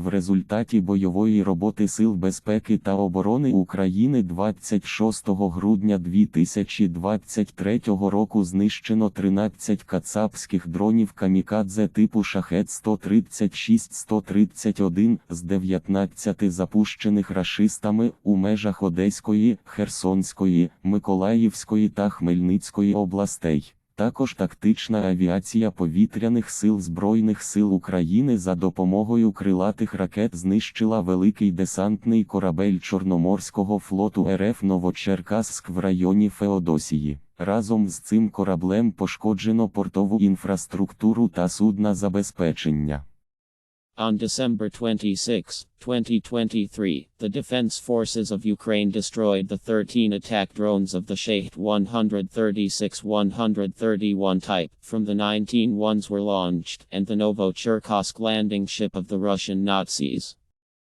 В результаті бойової роботи Сил безпеки та оборони України 26 грудня 2023 року знищено 13 кацапських дронів камікадзе типу шахет 136-131 з 19 запущених рашистами у межах Одеської, Херсонської, Миколаївської та Хмельницької областей. Також тактична авіація повітряних сил Збройних сил України за допомогою крилатих ракет знищила великий десантний корабель Чорноморського флоту РФ Новочеркасськ в районі Феодосії. Разом з цим кораблем пошкоджено портову інфраструктуру та судна забезпечення. On December 26, 2023, the Defense Forces of Ukraine destroyed the 13 attack drones of the Shahed 136-131 type, from the 19 ones were launched, and the Novocherkassk landing ship of the Russian Nazis.